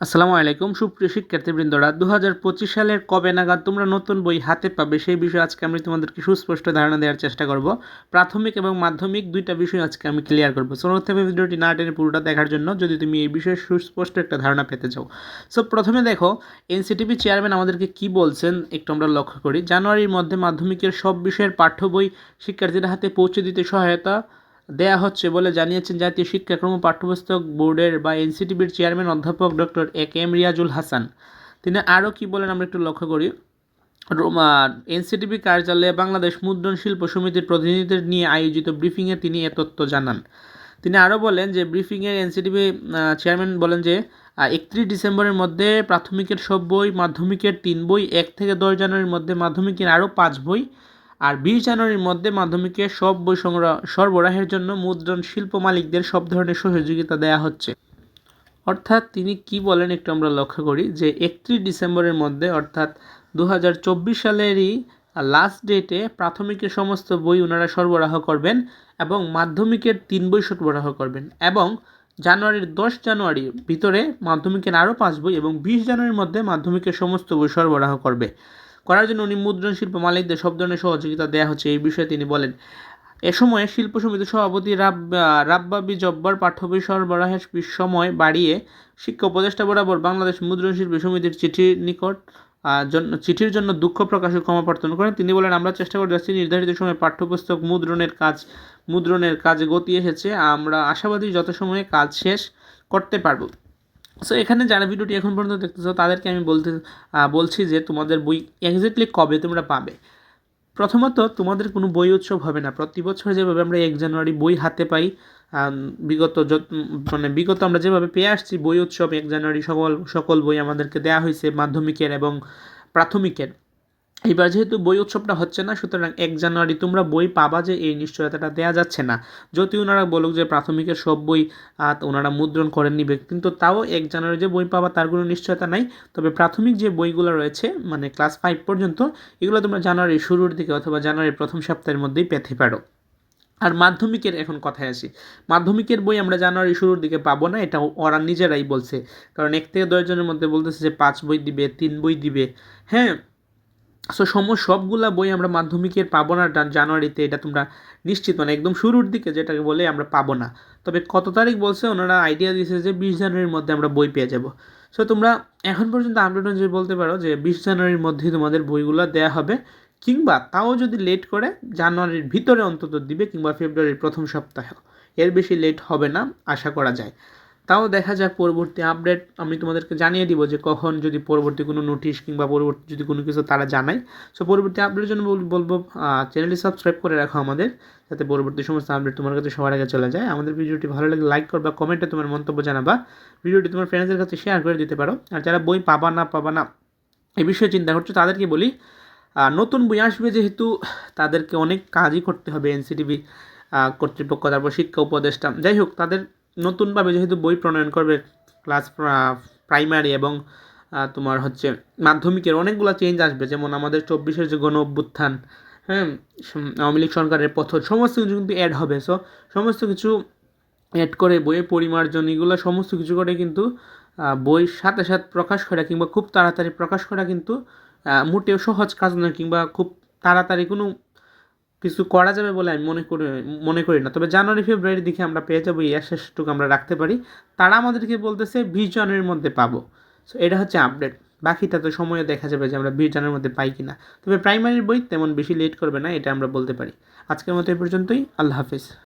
আসসালামু আলাইকুম। সুপ্রিয় শিক্ষার্থীবৃন্দরা দু হাজার পঁচিশ সালের কবে নাগাদ তোমরা নতুন বই হাতে পাবে সেই বিষয়ে আজকে আমি তোমাদেরকে সুস্পষ্ট ধারণা দেওয়ার চেষ্টা করব। প্রাথমিক এবং মাধ্যমিক দুইটা বিষয় আজকে আমি ক্লিয়ার করব। সো ভিডিওটি না টেনে পুরোটা দেখার জন্য যদি তুমি এই বিষয়ে সুস্পষ্ট একটা ধারণা পেতে চাও। সো প্রথমে দেখো এনসিটিভি চেয়ারম্যান আমাদেরকে কি বলছেন একটু আমরা লক্ষ্য করি। জানুয়ারির মধ্যে মাধ্যমিকের সব বিষয়ের পাঠ্য বই শিক্ষার্থীদের হাতে পৌঁছে দিতে সহায়তা দেয়া হচ্ছে বলে জানিয়েছেন জাতীয় শিক্ষাক্রম পাঠ্যপুস্তক বোর্ডের বা এনসিটিভির চেয়ারম্যান অধ্যাপক doctor A K M Riazul Hasan. তিনি আরও কি বলেন আমরা একটু লক্ষ্য করি। এনসিটিভি কার্যালয়ে বাংলাদেশ মুদ্রণ শিল্প সমিতির প্রতিনিধিদের নিয়ে আয়োজিত ব্রিফিংয়ে তিনি এ তথ্য জানান। তিনি আরও বলেন যে ব্রিফিংয়ে এনসিটিভি চেয়ারম্যান বলেন যে একত্রিশ ডিসেম্বরের মধ্যে প্রাথমিকের সব বই, মাধ্যমিকের তিন বই, এক থেকে দশ জানুয়ারির মধ্যে মাধ্যমিকের আরও পাঁচ বই আর বিশ জানুয়ারির মধ্যে মাধ্যমিকে সব বই সংগ্রহ, সরবরাহের জন্য মুদ্রণ শিল্প মালিকদের সব ধরনের সহযোগিতা দেওয়া হচ্ছে। অর্থাৎ তিনি কি বলেন একটু আমরা লক্ষ্য করি যে, একত্রিশ ডিসেম্বরের মধ্যে, অর্থাৎ দু হাজার চব্বিশ সালেরই লাস্ট ডেটে প্রাথমিকের সমস্ত বই ওনারা সরবরাহ করবেন এবং মাধ্যমিকের তিন বই সরবরাহ করবেন এবং জানুয়ারির দশ জানুয়ারির ভিতরে মাধ্যমিকের আরও পাঁচ বই এবং বিশ জানুয়ারির মধ্যে মাধ্যমিকের সমস্ত বই সরবরাহ করবে। করার জন্য উনি মুদ্রণ শিল্প মালিকদের সব ধরনের সহযোগিতা দেওয়া হচ্ছে। এই বিষয়ে তিনি বলেন, এ সময় শিল্প সমিতির সভাপতি রাব রাব্বাবি জব্বার পাঠ্য বই সরবরাহের সময় বাড়িয়ে শিক্ষা উপদেষ্টা বরাবর বাংলাদেশ মুদ্রণ শিল্পী সমিতির চিঠির নিকট জন্য চিঠির জন্য দুঃখ প্রকাশে ক্ষমা প্রার্থনা করেন। তিনি বলেন, আমরা চেষ্টা করে যাচ্ছি, নির্ধারিত সময় পাঠ্যপুস্তক মুদ্রণের কাজ, মুদ্রণের কাজে গতি এসেছে। আমরা আশাবাদী যত সময়ে কাজ শেষ করতে পারব। সো এখানে যারা ভিডিওটি এখন পর্যন্ত দেখতেছো, তাদেরকে আমি বলতে বলছি যে তোমাদের বই এক্স্যাক্টলি কবে তোমরা পাবে। প্রথমত, তোমাদের কোনো বই উৎসব হবে না। প্রতি বছর যেভাবে আমরা এক জানুয়ারি বই হাতে পাই বিগত মানে বিগত আমরা যেভাবে পেয়ে আসছি, বই উৎসব এক জানুয়ারি সকল সকল বই আমাদেরকে দেওয়া হয়েছে, মাধ্যমিকের এবং প্রাথমিকের। এবার যেহেতু বই উৎসবটা হচ্ছে না, সুতরাং এক জানুয়ারি তোমরা বই পাবা যে এই নিশ্চয়তাটা দেওয়া যাচ্ছে না। যদি ওনারা বলুক যে প্রাথমিকের সব বই ওনারা মুদ্রণ করে নিবে কিন্তু তাও এক জানুয়ারি যে বই পাবা তার কোনো নিশ্চয়তা নাই। তবে প্রাথমিক যে বইগুলো রয়েছে মানে ক্লাস ফাইভ পর্যন্ত, এগুলো তোমরা জানুয়ারির শুরুর দিকে অথবা জানুয়ারির প্রথম সপ্তাহের মধ্যেই পেতে পারো। আর মাধ্যমিকের এখন কথায় আসি। মাধ্যমিকের বই আমরা জানুয়ারি শুরুর দিকে পাবো না, এটা ওরা নিজেরাই বলছে। কারণ এক থেকে দশজনের মধ্যে বলতেছে যে পাঁচ বই দিবে, তিন বই দিবে। হ্যাঁ সো সম, সবগুলা বই আমরা মাধ্যমিকের পাবো না জানুয়ারিতে, এটা তোমরা নিশ্চিত মানে একদম শুরুর দিকে যেটাকে বলে আমরা পাবো না। তবে কত তারিখ বলছে, ওনারা আইডিয়া দিয়েছে যে বিশ জানুয়ারির মধ্যে আমরা বই পেয়ে যাব। সো তোমরা এখন পর্যন্ত আপডেট অনুযায়ী বলতে পারো যে বিশ জানুয়ারির মধ্যেই তোমাদের বইগুলো দেওয়া হবে, কিংবা তাও যদি লেট করে, জানুয়ারির ভিতরে অন্তত দিবে, কিংবা ফেব্রুয়ারির প্রথম সপ্তাহে এর বেশি লেট হবে না, আশা করা যায়। তাও দেখা যাক পরবর্তী আপডেট আমি তোমাদেরকে জানিয়ে দিব যে কখন যদি পরবর্তী কোনো নোটিশ কিংবা পরবর্তী যদি কোনো কিছু তারা জানায়। সো পরবর্তী আপডেটের জন্য বলব চ্যানেলটি সাবস্ক্রাইব করে রাখো আমাদের, যাতে পরবর্তী সমস্ত আপডেট তোমার কাছে সবার আগে চলে যায়। আমাদের ভিডিওটি ভালো লাগে লাইক করবা কমেন্টে তোমার মন্তব্য জানাবা। ভিডিওটি তোমার ফ্রেন্ডসদের কাছে শেয়ার করে দিতে পারো। আর যারা বই পাবা না পাবা না এই বিষয়ে চিন্তা করছ, তাদেরকে বলি নতুন বই আসবে যেহেতু, তাদেরকে অনেক কাজই করতে হবে এনসিটিভি কর্তৃপক্ষ, তারপর শিক্ষা উপদেষ্টা, যাই হোক, তাদের নতুনভাবে যেহেতু বই প্রণয়ন করবে ক্লাস প্রাইমারি এবং তোমার হচ্ছে মাধ্যমিকের অনেকগুলো চেঞ্জ আসবে। যেমন আমাদের চব্বিশের যে গণ অভ্যুত্থান হ্যাঁ আওয়ামী লীগ সরকারের পথ সমস্ত কিছু কিন্তু অ্যাড হবে। সো সমস্ত কিছু অ্যাড করে বইয়ের পরিমার্জন, এগুলো সমস্ত কিছু করে কিন্তু বই সাথে সাথে প্রকাশ করা কিংবা খুব তাড়াতাড়ি প্রকাশ করা কিন্তু মোটেও সহজ কাজ নয় কিংবা খুব তাড়াতাড়ি কোনো কিছু করা যাবে বলে আমি মনে করি মনে করি না। তবে জানুয়ারি ফেব্রুয়ারির দিকে আমরা পেয়ে যাব, এই শেষটুকু আমরা রাখতে পারি। তারা আমাদেরকে বলতেছে বিশ জানুয়ারির মধ্যে পাবো। সো এটা হচ্ছে আপডেট বাকিটা তো সময়ও দেখা যাবে যে আমরা বিশ জানুয়ারির মধ্যে পাই কি না তবে প্রাইমারির বই তেমন বেশি লেট করবে না, এটা আমরা বলতে পারি। আজকের মতো এই পর্যন্তই। আল্লাহ হাফিজ।